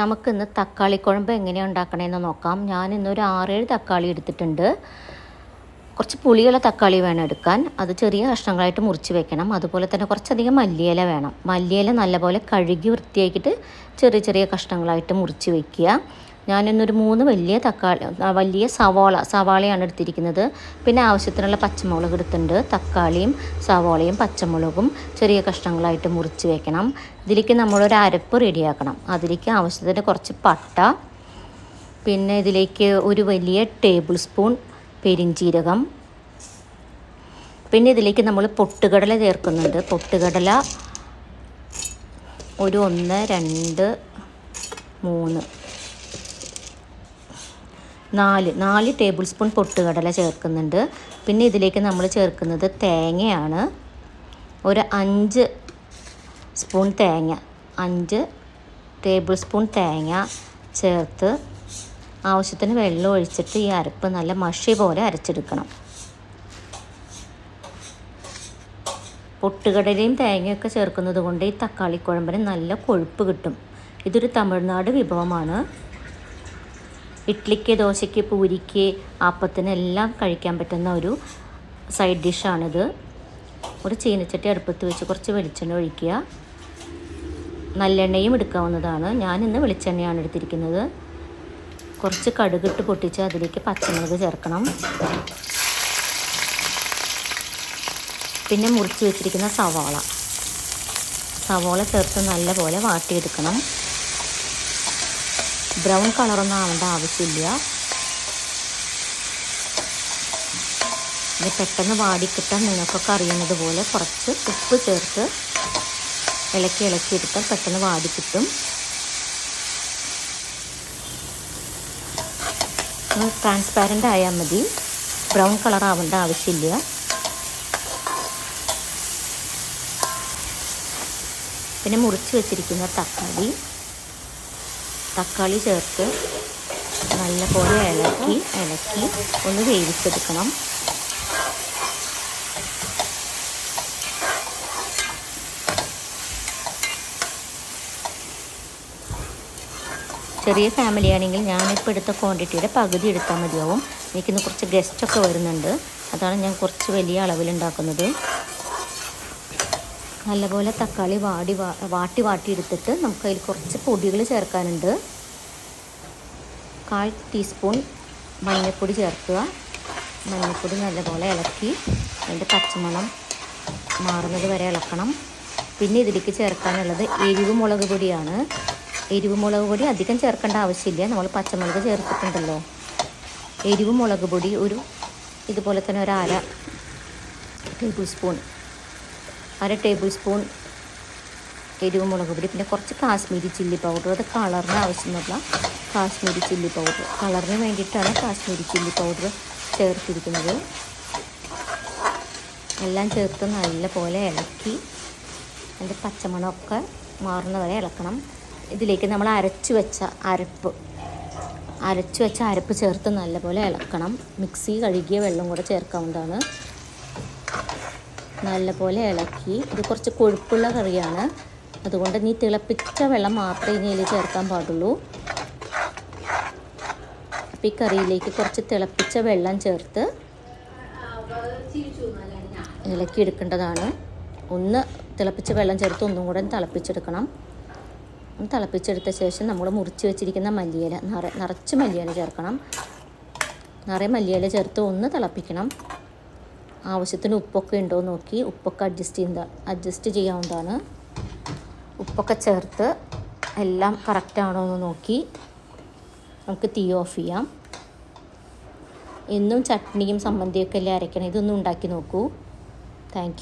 നമുക്കിന്ന് തക്കാളി കുഴമ്പ് എങ്ങനെയാണ് ഉണ്ടാക്കണമെന്ന് നോക്കാം. ഞാൻ ഇന്നൊരു ആറേഴ് തക്കാളി എടുത്തിട്ടുണ്ട്. കുറച്ച് പുളിയുള്ള തക്കാളി വേണം എടുക്കാൻ. അത് ചെറിയ കഷ്ണങ്ങളായിട്ട് മുറിച്ച് വെക്കണം. അതുപോലെ തന്നെ കുറച്ചധികം മല്ലിയില വേണം. മല്ലിയില നല്ലപോലെ കഴുകി വൃത്തിയാക്കിയിട്ട് ചെറിയ ചെറിയ കഷ്ണങ്ങളായിട്ട് മുറിച്ച് വെക്കുക. ഞാനിന്നൊരു മൂന്ന് വലിയ തക്കാളി വലിയ സവാള സവാളയാണ് എടുത്തിരിക്കുന്നത്. പിന്നെ ആവശ്യത്തിനുള്ള പച്ചമുളക് എടുത്തിട്ടുണ്ട്. തക്കാളിയും സവാളയും പച്ചമുളകും ചെറിയ കഷ്ണങ്ങളായിട്ട് മുറിച്ച് വെക്കണം. ഇതിലേക്ക് നമ്മളൊരു അരപ്പ് റെഡിയാക്കണം. അതിലേക്ക് ആവശ്യത്തിന് കുറച്ച് പട്ട പിന്നെ ഇതിലേക്ക് ഒരു വലിയ ടേബിൾ സ്പൂൺ പെരിഞ്ചീരകം. പിന്നെ ഇതിലേക്ക് നമ്മൾ പൊട്ടുകടല ചേർക്കുന്നുണ്ട്. പൊട്ടുകടല ഒരു ഒന്ന് രണ്ട് മൂന്ന്. നാല് നാല് ടേബിൾ സ്പൂൺ പൊട്ടുകടല ചേർക്കുന്നുണ്ട്. പിന്നെ ഇതിലേക്ക് നമ്മൾ ചേർക്കുന്നത് തേങ്ങയാണ്. ഒരു അഞ്ച് സ്പൂൺ തേങ്ങ അഞ്ച് ടേബിൾ സ്പൂൺ തേങ്ങ ചേർത്ത് ആവശ്യത്തിന് വെള്ളം ഒഴിച്ചിട്ട് ഈ അരപ്പ് നല്ല മഷി പോലെ അരച്ചെടുക്കണം. പൊട്ടുകടലയും തേങ്ങയൊക്കെ ചേർക്കുന്നത് കൊണ്ട് ഈ തക്കാളി കുഴമ്പിന് നല്ല കൊഴുപ്പ് കിട്ടും. ഇതൊരു തമിഴ്നാട് വിഭവമാണ്. ഇഡ്ലിക്ക് ദോശയ്ക്ക് പൂരിക്ക് ആപ്പത്തിന് എല്ലാം കഴിക്കാൻ പറ്റുന്ന ഒരു സൈഡ് ഡിഷാണിത്. ഒരു ചീനച്ചട്ടി അടുപ്പത്ത് വെച്ച് കുറച്ച് വെളിച്ചെണ്ണ ഒഴിക്കുക. നല്ലെണ്ണയും എടുക്കാവുന്നതാണ്. ഞാനിന്ന് വെളിച്ചെണ്ണയാണ് എടുത്തിരിക്കുന്നത്. കുറച്ച് കടുകിട്ട് പൊട്ടിച്ച് അതിലേക്ക് പച്ചമുളക് ചേർക്കണം. പിന്നെ മുറിച്ച് വെച്ചിരിക്കുന്ന സവാള. സവാള ചേർത്ത് നല്ലപോലെ വാട്ടിയെടുക്കണം. ബ്രൗൺ കളറൊന്നും ആവേണ്ട ആവശ്യമില്ല. ഇത് പെട്ടെന്ന് വാടിക്കിട്ടാൻ നിങ്ങൾക്കൊക്കെ അറിയുന്നത് പോലെ കുറച്ച് ഉപ്പ് ചേർത്ത് ഇളക്കി ഇളക്കി എടുത്താൽ പെട്ടെന്ന് വാടിക്കിട്ടും. ട്രാൻസ്പാരന്റ് ആയാൽ മതി. ബ്രൗൺ കളർ ആവേണ്ട ആവശ്യമില്ല. പിന്നെ മുറിച്ച് വെച്ചിരിക്കുന്ന തക്കാളി. തക്കാളി ചേർത്ത് നല്ലപോലെ ഇളക്കി ഇളക്കി ഒന്ന് വേവിച്ചെടുക്കണം. ചെറിയ ഫാമിലി ആണെങ്കിൽ ഞാനിപ്പോൾ എടുത്ത ക്വാണ്ടിറ്റിയുടെ പകുതി എടുത്താൽ മതിയാവും. എനിക്കിന്ന് കുറച്ച് ഗസ്റ്റൊക്കെ വരുന്നുണ്ട്. അതാണ് ഞാൻ കുറച്ച് വലിയ അളവിലുണ്ടാക്കുന്നത്. നല്ലപോലെ തക്കാളി വാടി വാട്ടി വാട്ടി എടുത്തിട്ട് നമുക്ക് അതിൽ കുറച്ച് പൊടികൾ ചേർക്കാനുണ്ട്. കാൽ ടീസ്പൂൺ മഞ്ഞൾപ്പൊടി ചേർക്കുക. മഞ്ഞൾപ്പൊടി നല്ലപോലെ ഇളക്കി അതിന്റെ പച്ചമണം മാറുന്നത് വരെ ഇളക്കണം. പിന്നെ ഇതിലേക്ക് ചേർക്കാനുള്ളത് എരിവ് മുളക് പൊടിയാണ്. എരിവ് മുളക് പൊടി അധികം ചേർക്കേണ്ട ആവശ്യമില്ല. നമ്മൾ പച്ചമുളക് ചേർത്തിട്ടുണ്ടല്ലോ. എരിവ് മുളക് പൊടി ഒരു ഇതുപോലെ തന്നെ ഒരു അര ടേബിൾ സ്പൂൺ അര ടേബിൾ സ്പൂൺ എരിവ് മുളക് പൊടി പിന്നെ കുറച്ച് കാശ്മീരി ചില്ലി പൗഡർ അത് കളറിന് ആവശ്യമുള്ള കാശ്മീരി ചില്ലി പൗഡർ കളറിന് വേണ്ടിയിട്ടാണ് കാശ്മീരി ചില്ലി പൗഡർ ചേർത്തിരിക്കുന്നത്. എല്ലാം ചേർത്ത് നല്ല പോലെ ഇളക്കി അതിന്റെ പച്ചമണമൊക്കെ മാറുന്ന വരെ ഇളക്കണം. ഇതിലേക്ക് നമ്മൾ അരച്ച് വെച്ച അരപ്പ് അരച്ച് വെച്ച അരപ്പ് ചേർത്ത് നല്ലപോലെ ഇളക്കണം. മിക്സി കഴുകിയ വെള്ളം കൂടെ ചേർക്കാവുന്നതാണ്. നല്ലപോലെ ഇളക്കി. ഇത് കുറച്ച് കൊഴുപ്പുള്ള കറിയാണ്. അതുകൊണ്ട് നീ തിളപ്പിച്ച വെള്ളം മാത്രമേ ഇനി ഇതിൽ ചേർക്കാൻ പാടുള്ളൂ. അപ്പം ഈ കറിയിലേക്ക് കുറച്ച് തിളപ്പിച്ച വെള്ളം ചേർത്ത് ഇളക്കി എടുക്കേണ്ടതാണ്. ഒന്ന് തിളപ്പിച്ച വെള്ളം ചേർത്ത് ഒന്നും കൂടെ തിളപ്പിച്ചെടുക്കണം. തിളപ്പിച്ചെടുത്ത ശേഷം നമ്മൾ മുറിച്ച് വെച്ചിരിക്കുന്ന മല്ലിയില നിറ നിറച്ച് മല്ലിയില ചേർക്കണം. നിറയെ മല്ലിയില ചേർത്ത് ഒന്ന് തിളപ്പിക്കണം. ആവശ്യത്തിന് ഉപ്പൊക്കെ ഉണ്ടോ നോക്കി. ഉപ്പൊക്കെ അഡ്ജസ്റ്റ് ചെയ്യുന്ന അഡ്ജസ്റ്റ് ചെയ്യാവുന്നതാണ്. ഉപ്പൊക്കെ ചേർത്ത് എല്ലാം കറക്റ്റാണോ എന്ന് നോക്കി നമുക്ക് തീ ഓഫ് ചെയ്യാം. എന്നും ചട്നിയും സമ്മന്തിയൊക്കെ അല്ലേ അരയ്ക്കണം? ഇതൊന്നും ഉണ്ടാക്കി നോക്കൂ. താങ്ക്